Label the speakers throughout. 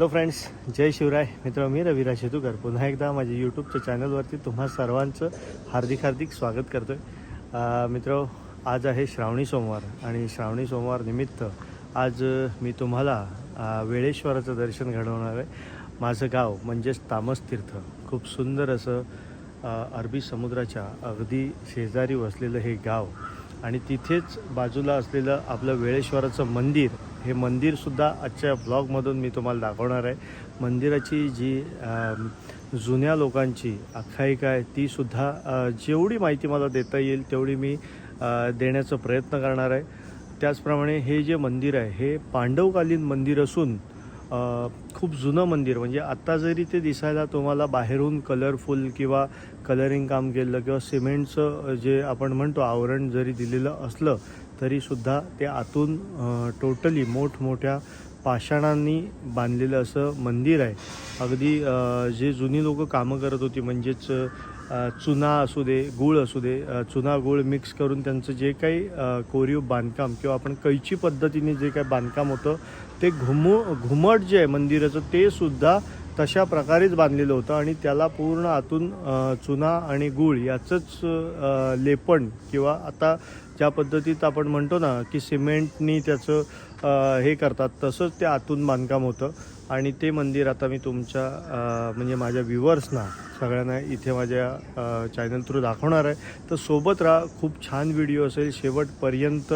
Speaker 1: Hello friends जय शिवराय. मित्र मी रविराज शेतूकर. पुन्हा एकदा माझ्या यूट्यूबच्या चॅनलवरती तुम्हा सर्वांचं हार्दिक हार्दिक स्वागत करतो आहे मित्र आज आहे श्रावणी सोमवार आणि श्रावणी सोमवार निमित्त आज मी तुम्हाला वेळेश्वराचं दर्शन घडवणार आहे. माझं गाव म्हणजेच तामस तीर्थ. खूप सुंदर असं अरबी समुद्राच्या अगदी शेजारी वसलेलं हे गाव आणि तिथेच बाजूला असलेलं आपलं वेळेश्वराचं मंदिर हे मंदिरसुद्धा आजच्या ब्लॉगमधून मी तुम्हाला दाखवणार आहे. मंदिराची जी जुन्या लोकांची आख्यायिका आहे तीसुद्धा जेवढी माहिती मला देता येईल तेवढी मी देण्याचा प्रयत्न करणार आहे. त्याचप्रमाणे हे जे मंदिर आहे हे पांडवकालीन मंदिर असून खूप जुनं मंदिर. म्हणजे आत्ता जरी ते दिसायला तुम्हाला बाहेरून कलरफुल किंवा कलरिंग काम केलं किंवा सिमेंटचं जे आपण म्हणतो आवरण जरी दिलेलं असलं तरीसुद्धा ते आतून टोटली मोठमोठ्या पाषाणांनी बांधलेलं असं मंदिर आहे. अगदी जे जुनी लोक कामं करत होती म्हणजेच चुना असू दे गूळ असू दे चुना गूळ मिक्स करून त्यांचं जे काही कोरीव बांधकाम किंवा आपण कैची पद्धतीने जे काही बांधकाम होतं ते घुमू घुमट जे आहे मंदिराचं ते सुद्धा तशा प्रकारेच बांधलेलं होतं आणि त्याला पूर्ण आतून चुना आणि गूळ याचंच लेपण किंवा आता ज्या पद्धतीत आपण म्हणतो ना की सिमेंटनी त्याचं हे करतात तसंच ते आतून बांधकाम होतं. आणि ते मंदिर आता मी तुमच्या म्हणजे माझ्या व्ह्युअर्सना सगळ्यांना इथे माझ्या चॅनल थ्रू दाखवणार आहे. तर सोबत राहा खूप छान व्हिडिओ असेल. शेवटपर्यंत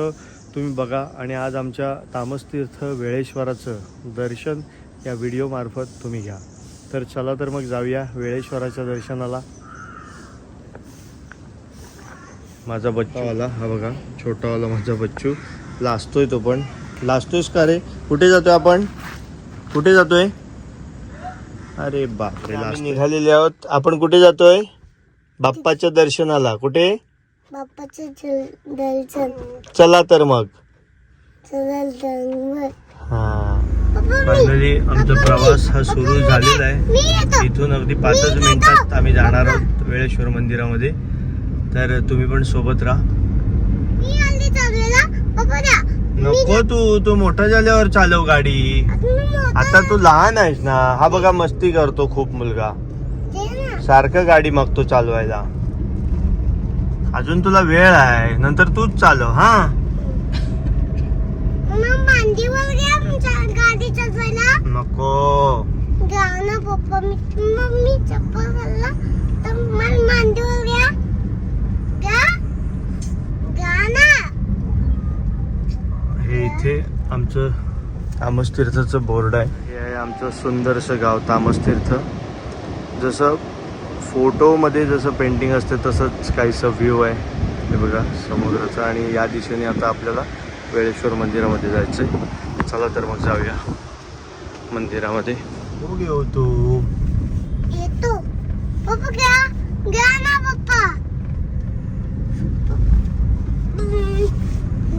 Speaker 1: तुम्ही बघा आणि आज आमच्या तामसतीर्थ वेळेश्वराचं दर्शन या व्हिडिओमार्फत तुम्ही घ्या. तर चला तर मग जाऊया वेळेश्वराच्या दर्शनाला. माझा बच्चावाला हा बघा छोटावाला माझा बच्चू. लाजतोय तो पण. लाजतोयस का रे? कुठे जातोय आपण? कुठे जातोय? अरे बापरे निघालेले आहोत. आपण कुठे जातोय? बाप्पाच्या दर्शनाला. कुठे?
Speaker 2: बाप्पाचं जल- दर्शन
Speaker 1: चला तर मग.
Speaker 2: चल दंगल
Speaker 1: हा.
Speaker 2: पप्पा मी
Speaker 1: फायनली आमचा प्रवास हा सुरू झालेला आहे. इथून अगदी पाचच मिनिटात आम्ही जाणार आहोत वेळेश्वर मंदिरामध्ये. तर तुम्ही पण सोबत राहा. नको तू. तू मोठा झाल्यावर चालव गाडी.
Speaker 2: आता
Speaker 1: तू लहान आहेस ना. हा बघा मस्ती करतो खूप मुलगा. सारखं गाडी मागतो चालवायला. अजून तुला वेळ आहे. नंतर तूच चालव हा?
Speaker 2: मांडीवर घ्या आमच्या
Speaker 1: नको.
Speaker 2: घ्या ना पप्पा. मी मग मी चप्पल घालला. तर मला मांडीवर घ्या. घ्या. घ्या ना.
Speaker 1: हे इथे आमचं तामस तीर्थचं बोर्ड आहे. हे आहे आमचं सुंदरसं गाव तामस तीर्थ. जसं फोटोमध्ये जसं पेंटिंग असते तसंच काहीसं व्ह्यू आहे. हे बघा समुद्राचं. आणि या दिशेने आता आपल्याला वेळेश्वर मंदिरामध्ये जायचं आहे चला तर मग जाऊया मंदिरामध्ये. हो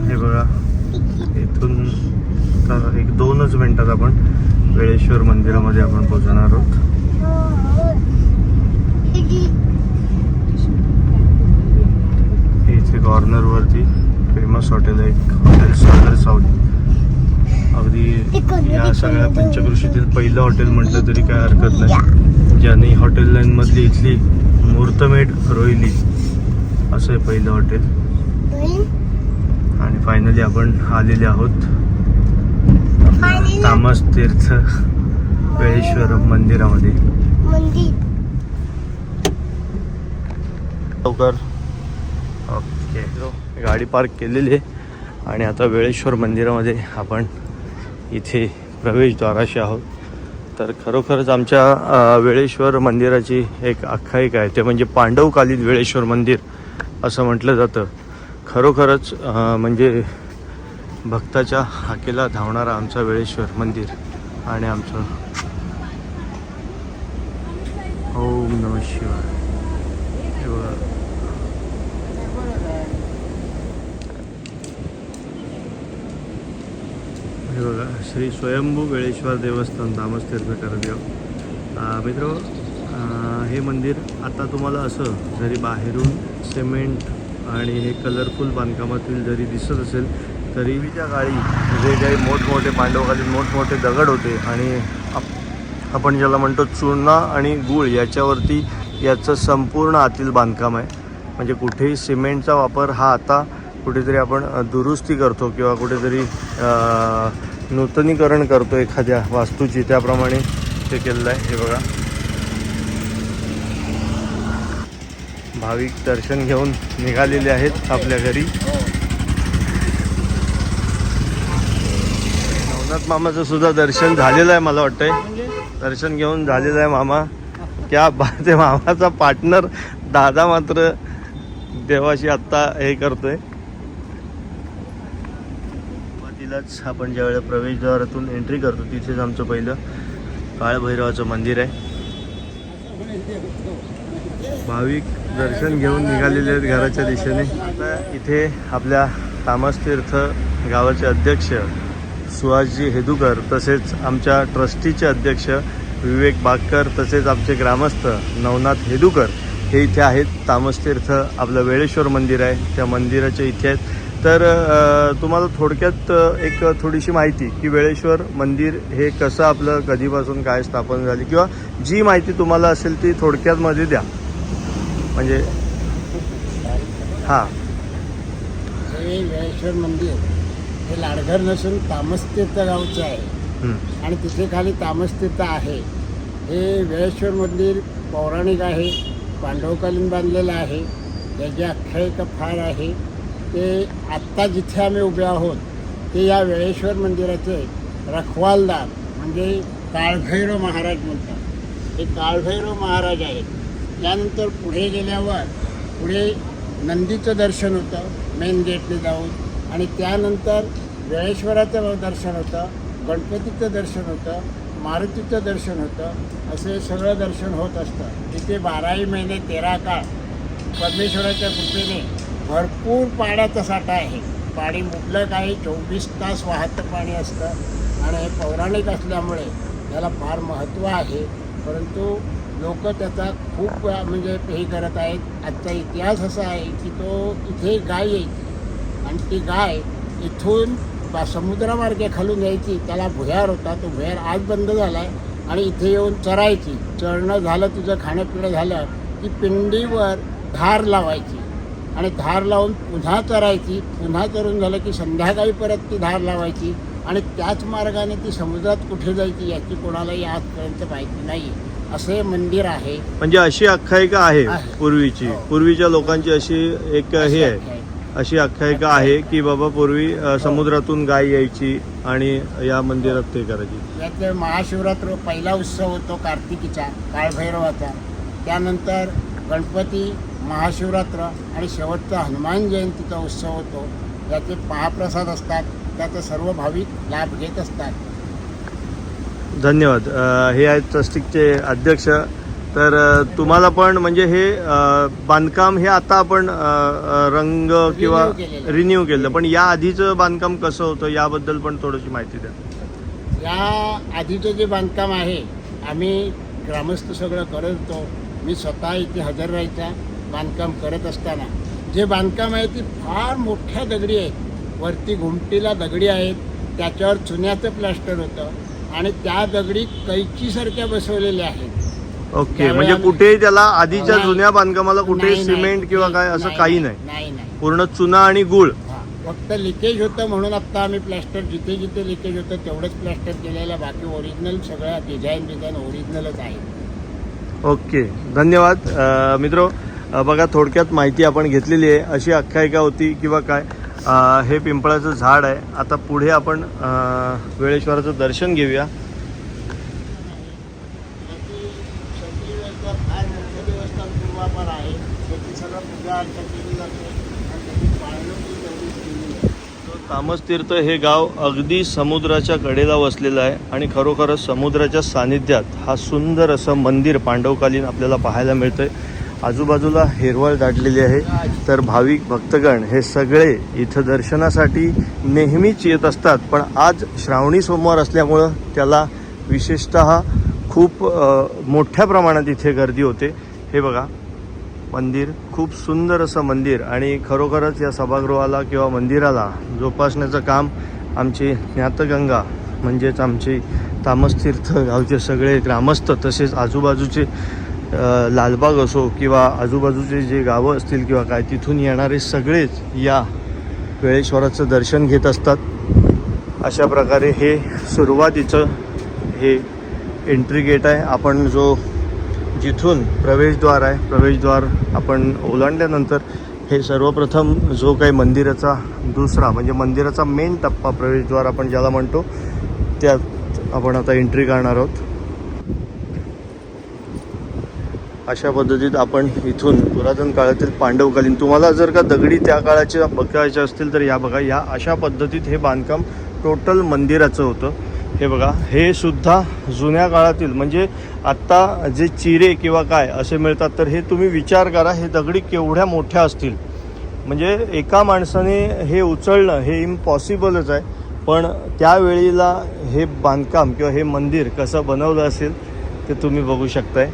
Speaker 1: हे बघा इथून आता एक दोनच मिनिटात आपण वेळेश्वर मंदिरामध्ये आपण पोहोचणार आहोत. हे इथे कॉर्नरवरती फेमस हॉटेल आहे एक हॉटेल सागर सावली. अगदी या सगळ्या पंचकृषीतील पहिलं हॉटेल म्हटलं तरी काय हरकत नाही. ज्याने हॉटेल लाईनमधली इथली मुहूर्तमेढ रोहिली असं आहे पहिलं हॉटेल. आणि फायनली आपण आलेले आहोत. तामस तीर्थ वेळेश्वर मंदिरामध्ये.
Speaker 2: मंदिर.
Speaker 1: लवकर. गाडी पार्क केलेली आहे. आणि आता वेळेश्वर मंदिरामध्ये आपण इथे प्रवेशद्वाराशी आहोत. तर खरोखरच आमच्या वेळेश्वर मंदिराची एक आख्यायिका आहे. ते म्हणजे पांडवकालीन वेळेश्वर मंदिर असं म्हटलं जातं. खरोखरच म्हणजे भक्ताच्या हाकेला धावणारा आमचा वेळेश्वर मंदिर आणि आमचं ओम नम शिवाय. हे बघा श्री स्वयंभू वेळेश्वर देवस्थान दामस्तीर्थ करदेव मित्र हे मंदिर आता तुम्हाला असं जरी बाहेरून सिमेंट आणि हे कलरफुल बांधकामातील जरी दिसत असेल तरी तरीच्या काळी जे काही मोठमोठे पांडवकालीन मोठमोठे दगड होते आणि आप- आपण ज्याला म्हणतो चुना आणि गूळ याच्यावरती याचं संपूर्ण आतील बांधकाम आहे म्हणजे कुठेही सिमेंटचा वापर हा आता कुठेतरी आपण दुरुस्ती करतो किंवा कुठेतरी नूतनीकरण करतो एखाद्या वास्तूची. त्याप्रमाणे ते केलेलं आहे. हे बघा. भाविक दर्शन घेऊन निघालेले आहेत आपल्या घरी. नवनाथ मामाचं सुद्धा दर्शन झालेलं आहे मला वाटतंय. दर्शन घेऊन झालेलं आहे मामा. क्या बात मामाचा पार्टनर दादा मात्र देवाशी आत्ता हे करतोय. सुरुवातीलाच आपण ज्यावेळेला प्रवेशद्वारातून एंट्री करतो तिथेच आमचं पहिलं काळभैरवाचं मंदिर आहे. भाविक दर्शन घेऊन निघालेले आहेत घराच्या दिशेने. आता इथे आपल्या तामसतीर्थ गावाचे अध्यक्ष सुहासजी हेदुकर तसेच आमच्या ट्रस्टीचे अध्यक्ष विवेक बागकर तसेच आमचे ग्रामस्थ नवनाथ हेदुकर हे इथे आहेत. तामसतीर्थ आपलं वेळेश्वर मंदिर आहे. त्या मंदिराच्या इथे आहेत. तर तुम्हाला थोडक्यात एक थोडीशी माहिती की वेळेश्वर मंदिर हे कसं आपलं कधीपासून काय स्थापन झाली किंवा जी माहिती तुम्हाला असेल ती थोडक्यातमध्ये द्या. म्हणजे हां.
Speaker 3: हे वेळेश्वर मंदिर हे लाडघर नसून तामसतीर्थ गावचे आहे. आणि तिथे खाली तामसतीर्थ आहे. हे वेळेश्वर मंदिर पौराणिक आहे पांडवकालीन बांधलेलं आहे. त्याची आख्यायिका फार आहे. ते आत्ता जिथे आम्ही उभे आहोत ते या वेळेश्वर मंदिराचे रखवालदार म्हणजे काळभैरव महाराज म्हणतात. हे काळभैरव महाराज आहेत. त्यानंतर पुढे गेल्यावर पुढे नंदीचं दर्शन होतं मेन गेटने जाऊन. आणि त्यानंतर वेळेश्वराचं दर्शन होतं गणपतीचं दर्शन होतं मारुतीचं दर्शन होतं असे सगळं दर्शन होत असतं. तिथे बाराही महिने तेरा काळ परमेश्वराच्या कृपेने भरपूर पाण्याचा साठा आहे. पाणी मुबलक आहे चोवीस तास वाहतं पाणी असतं. आणि हे पौराणिक असल्यामुळे त्याला फार महत्त्व आहे. परंतु लोक त्याचा खूप म्हणजे हे करत आहेत. आजचा इतिहास असा आहे की तो इथे गाय यायची. आणि ती गाय इथून बा समुद्रामार्गे खालून यायची. त्याला भुयार होता. तो भुयार आज बंद झाला आहे आणि इथे येऊन चरायची. चरणं झालं तुझं खाणं पिणं झालं की पिंडीवर धार लावायची. आणि धार लावून पुन्हा चरायची पुन्हा चरून झालं की संध्याकाळी परत ती धार लावायची आणि त्याच मार्गाने ती समुद्रात कुठे जायची याची कोणालाही आजपर्यंत माहिती नाही असं हे मंदिर आहे.
Speaker 1: म्हणजे अशी आख्यायिका आहे. पूर्वीची.
Speaker 3: हो.
Speaker 1: पूर्वीच्या लोकांची अशी एक हे आहे. अशी आख्यायिका आहे की बाबा पूर्वी अ, समुद्रातून गाय यायची आणि या मंदिरात ते करायची.
Speaker 3: यात महाशिवरात्र पहिला उत्सव होतो कार्तिकीचा काळभैरवाचा. त्यानंतर गणपती महाशिवरात्र आणि शेवटचा हनुमान जयंतीचा उत्सव होतो. याचे महाप्रसाद असतात त्याचा सर्व भाविक लाभ घेत असतात.
Speaker 1: धन्यवाद. हे आहेत ट्रस्टिकचे अध्यक्ष. तर तुम्हाला पण म्हणजे हे बांधकाम हे आता आपण रंग किंवा. रिन्यू केलं पण या आधीचं बांधकाम कसं होतं? याबद्दल पण थोडीशी माहिती द्या.
Speaker 3: या आधीचं जे बांधकाम आहे आम्ही ग्रामस्थ सगळं करत होतो. मी स्वतः इथे हजर राहायचा. बांधकाम करत असताना. जे बांधकाम आहे ती फार मोठ्या दगडी आहेत. वरती घुमटीला दगडी आहेत. त्याच्यावर चुन्याचं प्लास्टर होतं. आणि त्या दगडी कैचीसारख्या बसवलेल्या आहेत.
Speaker 1: ओके म्हणजे कुठेही त्याला आधीच्या. जुन्या बांधकामाला कुठे सिमेंट किंवा काय असं काही नाही.
Speaker 3: नाही. नाही
Speaker 1: पूर्ण चुना आणि गुळ.
Speaker 3: फक्त लिकेज होतं म्हणून आत्ता आम्ही प्लॅस्टर जिथे जिथे लिकेज होतं तेवढंच प्लॅस्टर केलेलं. बाकी ओरिजिनल सगळ्या डिझाईन डिझाईन ओरिजिनलच आहे.
Speaker 1: ओके धन्यवाद. मित्रो बघा थोडक्यात माहिती आपण घेतलेली आहे. अशी आख्यायिका होती किंवा काय हे पिंपळाचं झाड आहे. आता पुढे आपण वेळेश्वराचं दर्शन घेऊया. तामसतीर्थ तीर्थ हे गाव अगदी समुद्राच्या कडेला वसलेलं आहे आणि खरोखरच समुद्राच्या सानिध्यात हा सुंदर असं मंदिर पांडवकालीन आपल्याला पाहायला मिळतं आहे आजूबाजूला हिरवळ दाटलेली आहे. तर भाविक भक्तगण हे सगळे इथं दर्शनासाठी नेहमीच येत असतात. पण आज श्रावणी सोमवार असल्यामुळं त्याला विशेषत खूप मोठ्या प्रमाणात इथे गर्दी होते. हे बघा मंदिर खूप सुंदर असं मंदिर आणि खरोखरच या सभागृहाला किंवा मंदिराला जोपासण्याचं काम आमची ज्ञातगंगा म्हणजेच आमची तामसतीर्थ गावचे सगळे ग्रामस्थ तसेच आजूबाजूचे लालबाग असो किंवा आजूबाजूचे जे गावं असतील किंवा काय तिथून येणारे सगळेच या वेळेश्वराचं दर्शन घेत असतात. अशा प्रकारे हे सुरुवातीचं हे एंट्री गेट आहे. आपण जो जिथून प्रवेशद्वार आहे प्रवेशद्वार आपण ओलांडल्यानंतर हे सर्वप्रथम जो काही मंदिराचा दुसरा म्हणजे मंदिराचा मेन टप्पा प्रवेशद्वार आपण ज्याला म्हणतो त्यात आपण आता एंट्री करणार आहोत. अशा पद्धतीत आपण इथून पुरातन काळातील पांडवकालीन तुम्हाला जर का दगडी त्या काळाच्या बघायच्या असतील तर या बघा या अशा पद्धतीत हे बांधकाम टोटल मंदिराचं होतं. हे बघा हे सुद्धा जुन्या काळातील म्हणजे आत्ता जे चिरे किंवा काय असे मिळतात तर हे तुम्ही विचार करा हे दगडी केवढ्या मोठ्या असतील. म्हणजे एका माणसाने हे उचलणं हे इम्पॉसिबलच आहे. पण त्यावेळीला हे बांधकाम किंवा हे मंदिर कसं बनवलं असेल ते तुम्ही बघू शकताय.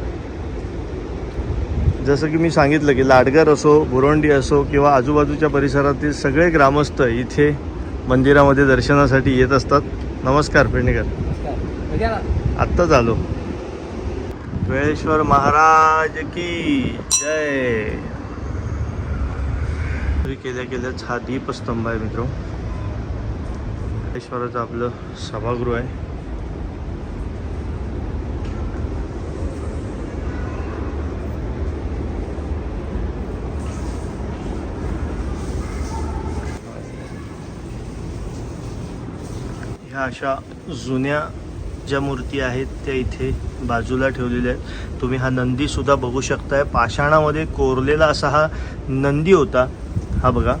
Speaker 1: जसं की मी सांगितलं की लाडगर असो बुरोंडी असो किंवा आजूबाजूच्या परिसरातील सगळे ग्रामस्थ इथे मंदिरामध्ये दर्शनासाठी येत असतात. नमस्कार पेडणेकर. आत्ताच आलो. वेळेश्वर महाराज की जय. तरी केल्या केल्याच हा दीपस्तंभ आहे मित्र वेळेश्वराचं आपलं सभागृह आहे. ह्या अशा जुन्या ज्या मूर्ती आहेत त्या इथे बाजूला ठेवलेल्या आहेत. तुम्ही हा नंदी सुद्धा बघू शकताय. पाषाणामध्ये कोरलेला असा हा नंदी होता. हा बघा.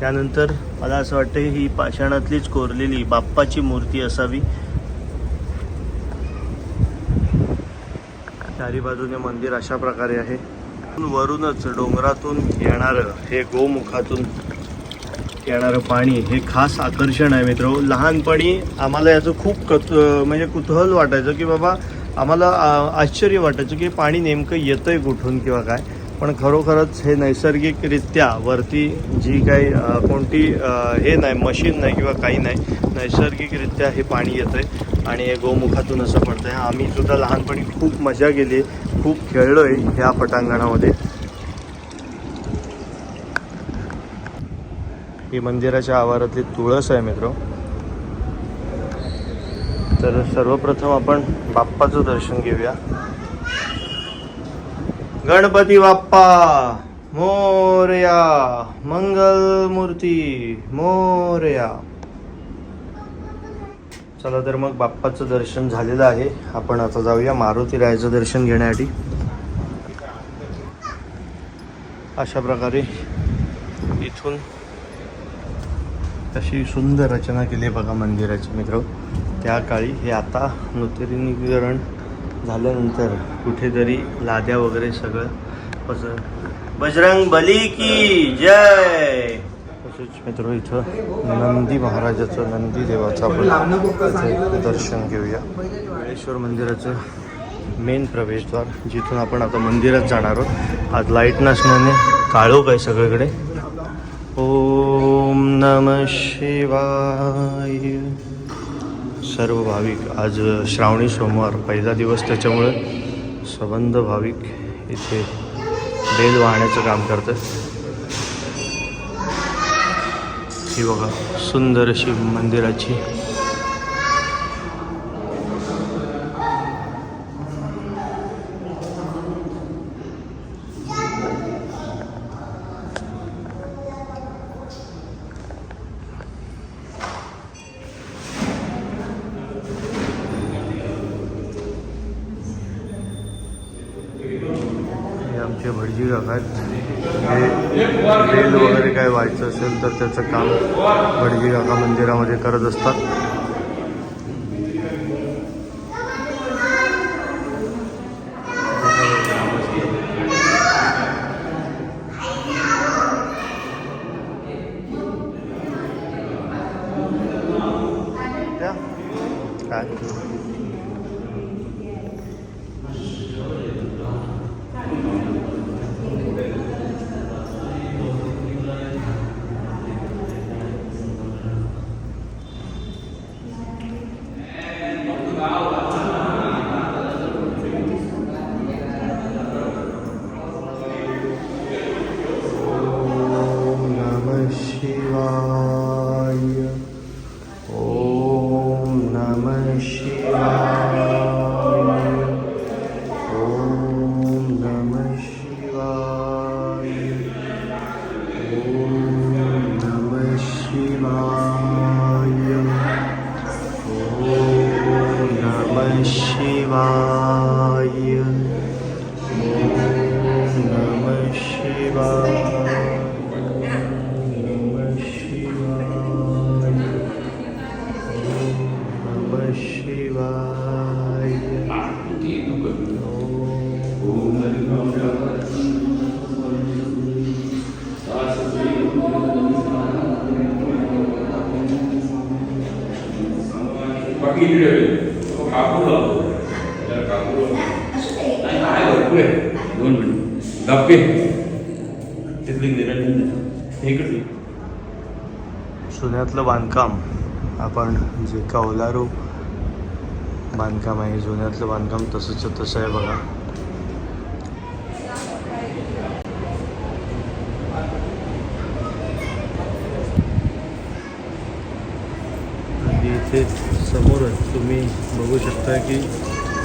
Speaker 1: त्यानंतर मला असं वाटतं ही पाषाणातलीच कोरलेली बाप्पाची मूर्ती असावी. चारी बाजूने मंदिर अशा प्रकारे आहे. वरूनच डोंगरातून येणारं हे गोमुखातून येणारं पाणी हे खास आकर्षण आहे मित्र. लहानपणी आम्हाला याचं खूप कत म्हणजे कुतूहल वाटायचं की बाबा आम्हाला आश्चर्य वाटायचं की पाणी नेमकं येतंय कुठून किंवा काय. पण खरोखरच हे नैसर्गिकरित्या वरती जी काही कोणती हे नाही मशीन नाही किंवा काही नाही नैसर्गिकरित्या हे पाणी येतं आहे आणि हे गोमुखातून असं पडतं आहे आम्ही सुद्धा लहानपणी खूप मजा केली. खूप खेळलो आहे ह्या पटांगणामध्ये. ही मंदिराच्या आवारातली तुळस आहे मित्र. तर सर्वप्रथम आपण बाप्पाचं दर्शन घेऊया. गणपती बाप्पा मोरया मंगल मूर्ती मोरया. चला तर मग बाप्पाचं दर्शन झालेलं आहे. आपण आता जाऊया मारुती रायाचं दर्शन घेण्यासाठी. अशा प्रकारे इथून अशी सुंदर रचना केली आहे बघा मंदिराची मित्र. त्या काळी हे आता नूतनीकरण झाल्यानंतर कुठेतरी लाद्या वगैरे सगळं पसर बजरंग बली की जय! तसेच मित्र इथं नंदी महाराजाचं नंदी देवाचं आपण दर्शन घेऊया. वेळेश्वर मंदिराचं मेन प्रवेशद्वार जिथून आपण आता मंदिरात जाणार आहोत. आज लाइट नसल्याने काळोख आहे सगळीकडे. ओम नम शिवाय. सर्व भाविक आज श्रावणी सोमवार पहिला दिवस त्याच्यामुळे सबंध भाविक इथे बेल वाहण्याचं काम करतात. ही बघा सुंदर अशी मंदिराची. हे आमचे भटजी काका आहेत. बेल वगैरे काय व्हायचं असेल तर त्याचं काम भटजी काका मंदिरामध्ये करत असतात. नमः शिवाय
Speaker 4: बाकी इकडे. कापूर कापूर. नाही आहे भरपूर आहे दोन मिनिट हे इकडे
Speaker 1: जुन्यातलं बांधकाम आपण जे कौलारू बांधकाम आहे जुन्यातलं बांधकाम तसंच तसं आहे बघा. आणि इथे समोरच तुम्ही बघू शकता की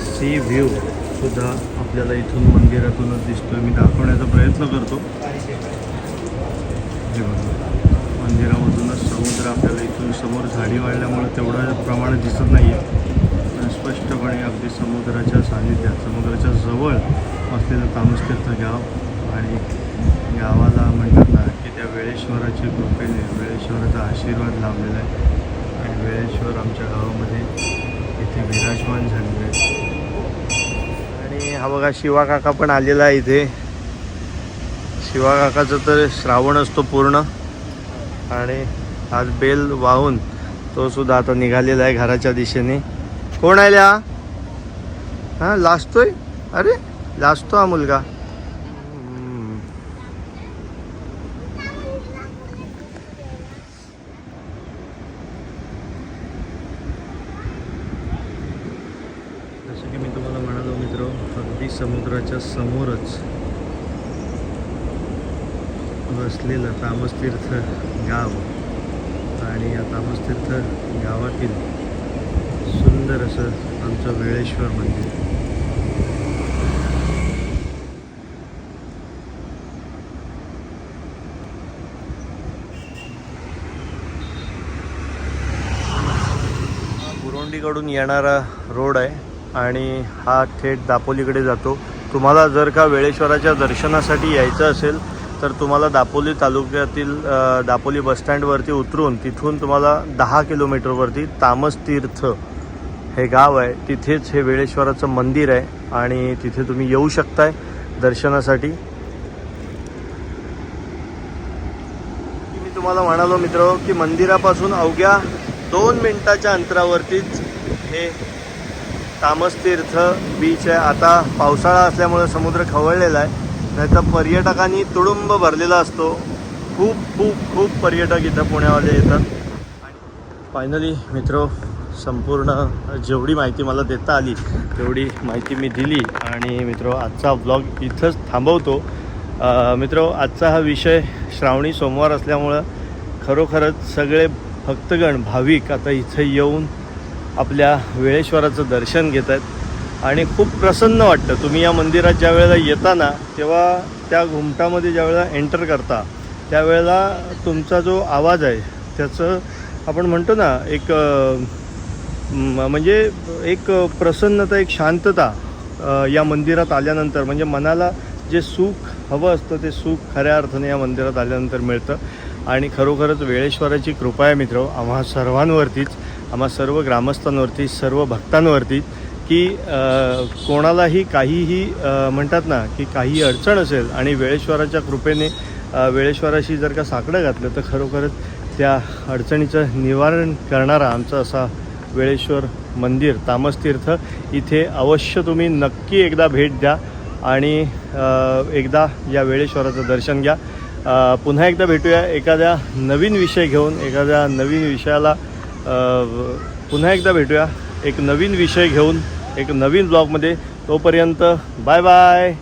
Speaker 1: सी व्ह्यू सुद्धा आपल्याला इथून मंदिरातूनच दिसतोय. मी दाखवण्याचा प्रयत्न करतो. हे बघा. समुद्र आपल्याला इथून समोर झाडी वाढल्यामुळे तेवढं प्रमाणात दिसत नाही आहे पण स्पष्टपणे अगदी समुद्राच्या सानिध्यात समुद्राच्या जवळ असलेलं तामसतीर्थ गाव आणि गावाला म्हणतात ना की त्या वेळेश्वराच्या कृपेने वेळेश्वराचा आशीर्वाद लाभलेला आहे. आणि वेळेश्वर आमच्या गावामध्ये इथे विराजमान झालेले आहेत. आणि हा बघा शिवा काका पण आलेला आहे इथे. शिवा काकाचं तर श्रावण असतो पूर्ण. आणि आज बेल वाहून तो सुद्धा आता निघालेला आहे घराच्या दिशेने. कोण आहे ल्या? हां लाजतोय? अरे लाजतो हा मुलगा. जसं की मी तुम्हाला म्हणालो मित्र अगदी समुद्राच्या समोरच वसलेलं तामसतीर्थ गाव. आणि या तामसतीर्थ गावातील सुंदर असं आमचं वेळेश्वर मंदिर. बुरोंडीकडून येणारा रोड आहे आणि हा थेट दापोलीकडे जातो. तुम्हाला जर का वेळेश्वराच्या दर्शनासाठी यायचं असेल तर तुम्हाला दापोली तालुक्यातील दापोली बसस्टँडवरती उतरून तिथून तुम्हाला दहा किलोमीटरवरती तामसतीर्थ हे गाव आहे. तिथेच हे वेळेश्वराचं मंदिर आहे आणि तिथे तुम्ही येऊ शकताय दर्शनासाठी. मी तुम्हाला म्हणालो मित्र की मंदिरापासून अवघ्या दोन मिनिटाच्या अंतरावरतीच हे तामसतीर्थ बीच आहे. आता पावसाळा असल्यामुळे समुद्र खवळलेला आहे. त्याचा पर्यटकांनी तुडुंब भरलेला असतो. खूप खूप खूप पर्यटक इथं पुण्यावाले येतात. फायनली मित्र संपूर्ण जेवढी माहिती मला देता आली तेवढी माहिती मी दिली आणि मित्र आजचा ब्लॉग इथंच थांबवतो. मित्र आजचा हा विषय श्रावणी सोमवार असल्यामुळं खरोखरच सगळे भक्तगण भाविक आता इथं येऊन आपल्या वेळेश्वराचं दर्शन घेत आहेत आणि खूप प्रसन्न वाटतं. तुम्ही या मंदिरात ज्या वेळेला येता ना तेव्हा त्या घुमटामध्ये ज्या वेळेला एंटर करता त्यावेळेला तुमचा जो आवाज आहे त्याचं आपण म्हणतो ना एक म्हणजे एक प्रसन्नता एक शांतता या मंदिरात आल्यानंतर म्हणजे मनाला जे सुख हवं असतं ते सुख खऱ्या अर्थाने या मंदिरात आल्यानंतर मिळतं. आणि खरोखरच वेळेश्वराची कृपा आहे मित्र आम्हा सर्वांवरतीच आम्हा सर्व ग्रामस्थांवरती सर्व भक्तांवरती. की कोणालाही काहीही म्हणतात ना की काही अडचण असेल आणि वेळेश्वराच्या कृपेने वेळेश्वराशी जर का साकडं घातलं तर खरोखरच त्या अडचणीचं निवारण करणारा आमचा असा वेळेश्वर मंदिर तामसतीर्थ इथे अवश्य तुम्ही नक्की एकदा भेट द्या आणि एकदा या वेळेश्वराचं दर्शन घ्या. पुन्हा एकदा भेटूया एखाद्या नवीन विषय घेऊन एखाद्या नवीन विषयाला पुन्हा एकदा भेटूया. एक नवीन विषय घेऊन एक नवीन ब्लॉगमध्ये तोपर्यंत बाय बाय